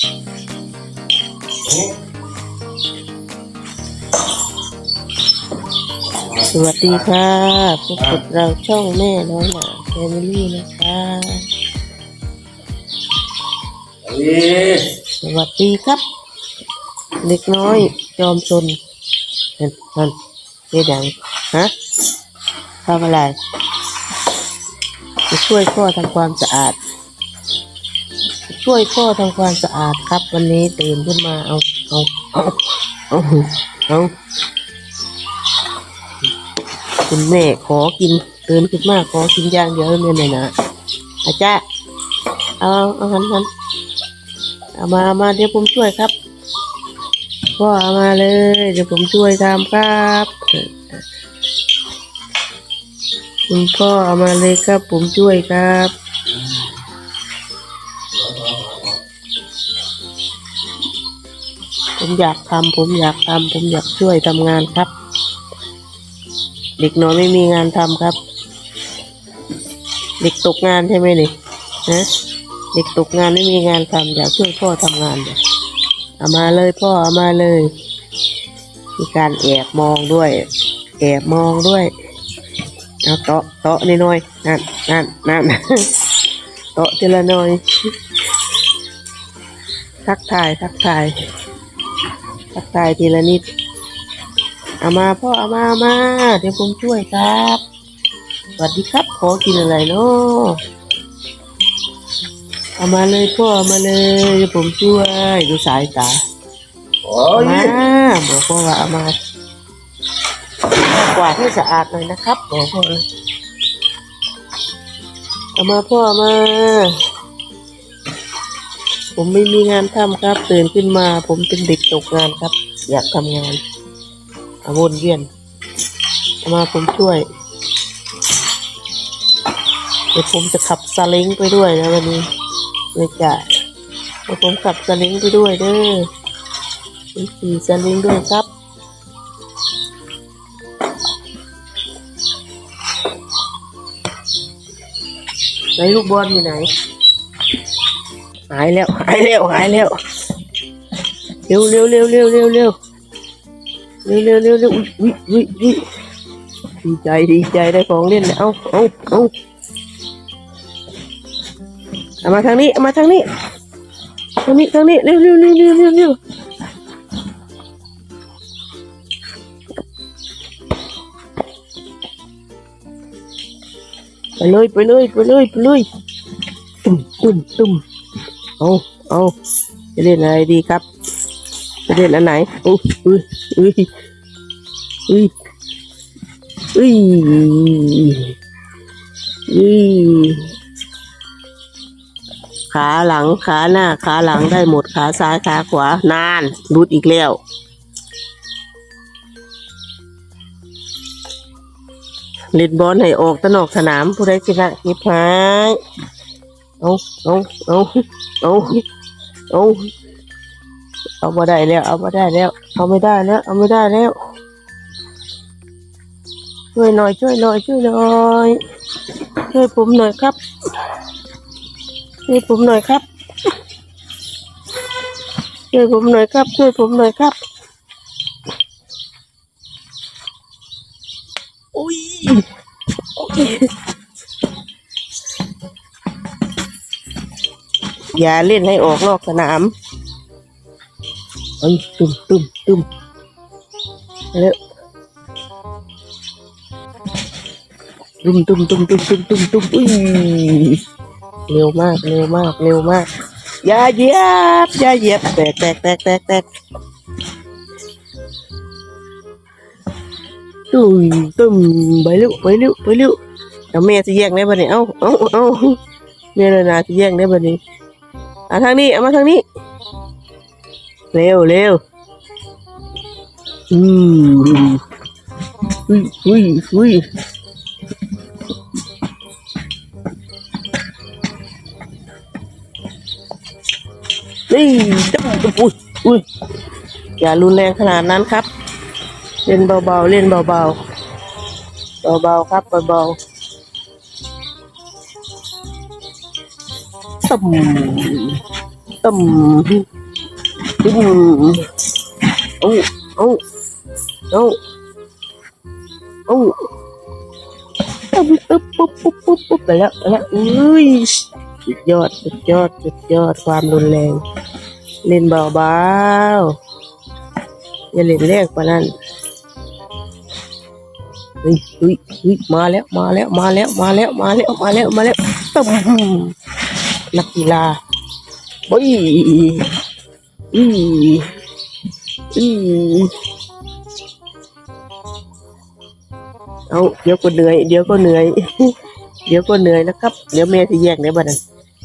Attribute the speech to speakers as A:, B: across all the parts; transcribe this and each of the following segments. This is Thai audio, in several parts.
A: สวัสดีค่ะพบกับเราช่องแม่น้อยหนาแฟมิลี่นะคะสวัสดีครับ เด็กน้อยจอมซนนั่นนั่นเรียกยังฮะทำอะไรจะช่วยพ่อทำความสะอาด ช่วยพ่อทำความสะอาดครับ วันนี้ตื่นขึ้นมาเอาเอาเอาเอาเอาคุณแม่ขอกินตื่นขึ้นมาขอกินย่างเดียวเนี่ยนะนะอาจารย์เอาเอาหันหันเอามาเอามาเดี๋ยวผมช่วยครับพ่อเอามาเลย เดี๋ยวผมช่วยทำครับคุณพ่อเอามาเลยครับ ผมช่วยครับ ผมอยากทำผมอยากทำผมอยากช่วยทำงานครับ เด็กน้อยไม่มีงานทำครับ เด็กตกงานใช่ไหมนี่ฮะเด็กตกงานไม่มีงานทำอยากช่วยพ่อทำงานเลยเอามาเลยพ่อเอามาเลย มีการแอบมองด้วย แอบมองด้วยเอาเตาะเตาะนิดหน่อยนั่นนั่นนั่นเตาะทีละหน่อย ทักทาย ทักทาย ทักทายทีละนิด เอามาพ่อเอามาเอามา เดี๋ยวผมช่วยครับ สวัสดีครับ ขอกินอะไรเนาะเอามาเลยพ่อเอามาเลยเดี๋ยวผมช่วยดูสายตา
B: โอ้
A: เอา
B: ย
A: มาบอกพ่อว่าเอามากวาดให้สะอาดหน่อยนะครับบอกพ่อเลยเอามาพ่อเอามา ผมไม่มีงานทำครับ ตื่นขึ้นมา ผมเป็นเด็กตกงานครับ อยากทำงานอาวนเวียนมาผมช่วย เดี๋ยวผมจะขับซาเล้งไปด้วยนะวันนี้เลยจ้ะเดี๋ยวผมขับซาเล้งไปด้วยเด้อขี่ซาเล้งด้วยครับไหนลูกบอลอยู่ไหน หายแล้วหายแล้วหายแล้วเร็วเร็วเร็วเร็วเร็วเร็วเร็วเร็วเร็วเร็วอุ้ยอุ้ยอุ้ยดีใจดีใจได้ของเล่นแล้วเอาเอาเอาเอามาทางนี้เอามาทางนี้ทางนี้ทางนี้เร็วเร็วเร็วเร็วเร็วเร็วไปเลยไปเลยไปเลยไปเลยตุ้มตุ้มตุ้ม เอาเอาจะเล่นอะไรดีครับ จะเล่นอันไหนอุ้ยอุ้ยอุ้ยอุ้ยอุ้ยอุ้ยขาหลังขาหน้าขาหลังได้หมดขาซ้ายขาขวานานรุดอีกแล้วเล่นบอลให้ออกตะนอกสนามผู้ใดชนะเก็บหาย เอาเอาเอาเอาเอาเอามาได้แล้ว เอามาได้แล้ว เอาไม่ได้แล้ว เอาไม่ได้แล้ว ช่วยหน่อยช่วยหน่อยช่วยหน่อยช่วยผมหน่อยครับช่วยผมหน่อยครับช่วยผมหน่อยครับช่วยผมหน่อยครับ อย่าเล่นให้ออกนอกสนามเอ้ยตุ้มตุ้มตุ้มเร็วตุ้มตุ้มตุ้มตุ้มตุ้มตุ้มตุ้มอุ้ยเร็วมากเร็วมากเร็วมากอย่าเหยียบอย่าเหยียบแตกแตกแตกแตกแตกตุ้มตุ้มไปเร็วไปเร็วไปเร็วเอาแม่จะแย่งได้ปะเนี่ยเอ้าเอ้าเอ้าแม่เลยนะจะแย่งได้ปะเนี่ย อาทางนี้เอามาทางนี้ เร็วเร็วอืมอุ้ยอุ้ยอุ้ยนี่จ้าอุ้ยอุ้ยอย่ารุนแรงขนาดนั้นครับ เล่นเบาๆ เล่นเบาๆ เบาๆ ครับ เบาๆ ตุ่มตึมตึมโอ้โอ้โอ้โอ้ตึมตึมปุ๊บปุ๊บปุ๊บปุ๊บไปแล้วไปแล้วอุ้ยสุดยอดสุดยอดสุดยอดความรุนแรงเล่นเบาๆอย่าเล่นแรงกว่านั้นเฮ้ยเฮ้ยเฮ้ยมาแล้วมาแล้วมาแล้วมาแล้วมาแล้วมาแล้วมาแล้วตึม นักกีฬาโอ้ยอืออือเอาเดี๋ยวก็เหนื่อย เดี๋ยวก็เหนื่อย เดี๋ยวก็เหนื่อยนะครับ เดี๋ยวแม่จะแยกในบ้านน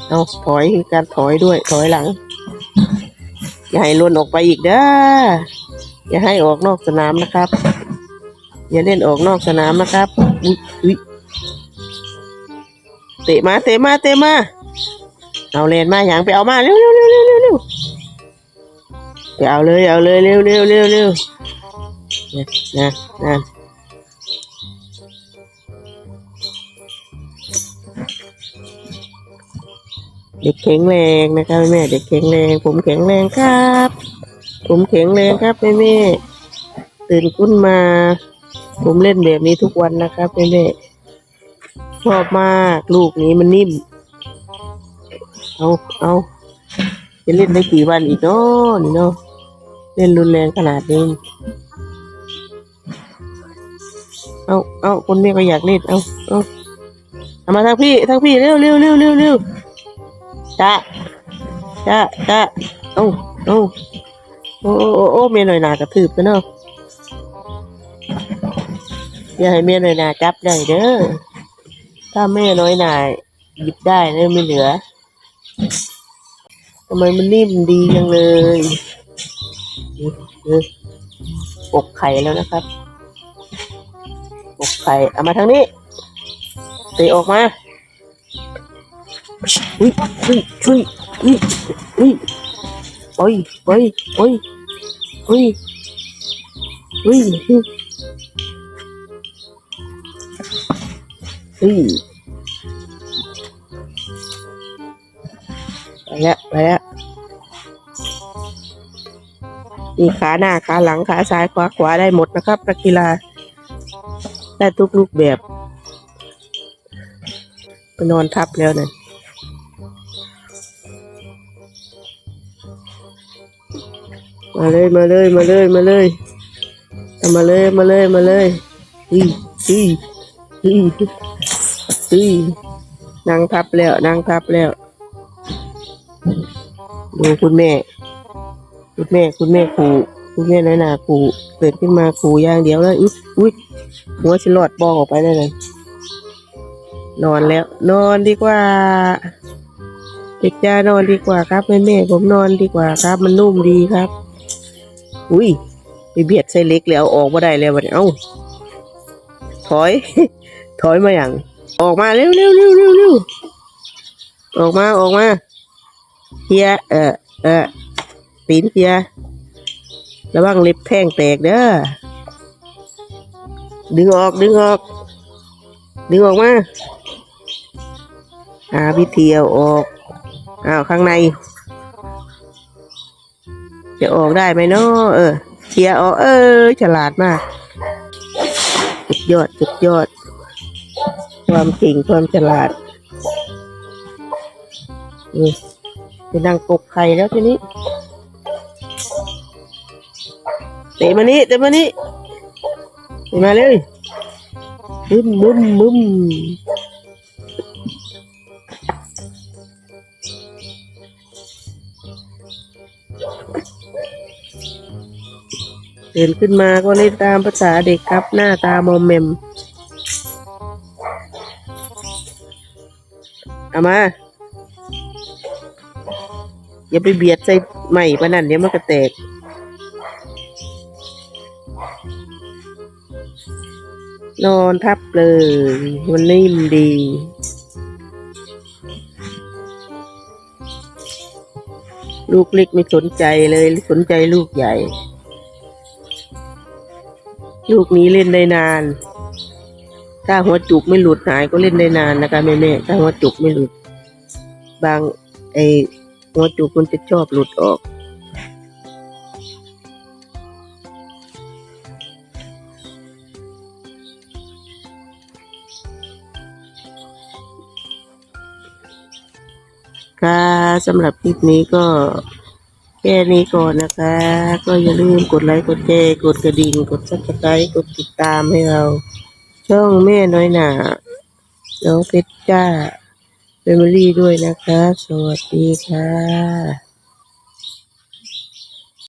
A: เอาถอยการถอยด้วยถอยหลัง อย่าให้ล่นออกไปอีกเด้ออย่าให้ออกนอกสนามนะครับ อย่าเล่นออกนอกสนามนะครับอุ๊ยเตะมาเตะมาเตะมา เอาเลนมาอย่างไปเอามาเร็วเร็วเร็วเร็วเร็วเร็วไปเอาเลยเอาเลยเร็วเร็วเร็วเร็วนะนะนะเด็กแข็งแรงนะครับแม่เด็กแข็งแรง ผมแข็งแรงครับ ผมแข็งแรงครับแม่แม่ตื่นขึ้นมา ผมเล่นแบบนี้ทุกวันนะครับแม่แม่ชอบมากลูกนี้มันนิ่ม เอาเอาจะเล่นได้กี่วันอีกเนาะนี่เนาะเล่นรุนแรงขนาดนี้เอาเอาคนแม่ก็อยากเล่นเอาเอาเอามาทางพี่ทางพี่เร็วเร็วเร็วเร็วเร็วจ้าจ้าจ้าเอาเอาโอ้โอ้โอ้เมียหน่อยหนากระทืบกันเนาะอย่าให้เมียหน่อยหนาจับได้เด้อถ้าแม่น้อยหนาหยิบได้เนี่ยไม่เหลือ ทำไมมันนิ่มดีจังเลยปกไข่แล้วนะครับปกไข่เอามาทางนี้เตะออกมาอุ้ยช่วยช่วยอุ้ยอุ้ยโอ้ยโอ้ยโอ้ยโอ้ยอุ้ยอุ้ย ไปแล้วไปแล้วมีขาหน้าขาหลังขาซ้ายขวาขวาได้หมดนะครับนักกีฬาได้ทุกรูปแบบไปนอนทับแล้วเนะมาเลยมาเลยมาเลยมาเลยมาเลยมาเลยมาเลยอีอีอีอีนั่งทับแล้วนั่งทับแล้ว ดูคุณแม่ คุณแม่ คุณแม่ขู่คุณแม่น้อยหนาขู่เกิดขึ้นมาขู่ย่างเดียวเลยอุ๊ยอุ๊ยหัวฉลอดบอกออกไปได้เลยนอนแล้ว นอนดีกว่าเด็กจ้านอนดีกว่าครับแม่แม่ผมนอนดีกว่าครับ มันนุ่มดีครับ อุ้ยไปเบียดใส่เล็กแล้วอออกมาได้แล้ววันนี้เอ้าถอย ถอยมาอย่าง ออกมาเร็วเร็วเร็วเร็วเร็วออกมาออกมา เฮียเออเออปีนเฮียระวังเล็บแท่งแตกเด้อดึงออกดึงออก ดึงออกมาหาวิธีเอาออกอ้าวข้างใน จะออกได้ไหมเนาะเออเคียออกเออฉลาดมากสุดยอดสุดยอด ความเก่งความฉลาดนี่ จะนั่งกบไข่แล้วทีนี้เตะมานี่เตะมานี่เตะมาเลยบึ้มบึ้มบึ้มตื่นขึ้นมาก็เล่นตามภาษาเด็กครับหน้าตามอมแมมเอามา อย่าไปเบียดใส่ใหม่ปะนั่นเดี๋ยวมันก็แตก นอนทับเลย มันนิ่มดีลูกเล็กไม่สนใจเลยสนใจลูกใหญ่ ลูกนี้เล่นได้นาน ถ้าหัวจุกไม่หลุดหายก็เล่นได้นานนะคะแม่แม่ถ้าหัวจุกไม่หลุด บางไอ หัวจุกมันจะชอบหลุดออก ค่ะสำหรับคลิปนี้ก็แค่นี้ก่อนนะคะ ก็อย่าลืมกดไลค์ กดแชร์กดกระดิ่ง กดซับสไครต์กดติดตามให้เรา ช่องแม่น้อยหนาน้องเพชรจ้า เฟมิลี่ด้วยนะคะ สวัสดีค่ะ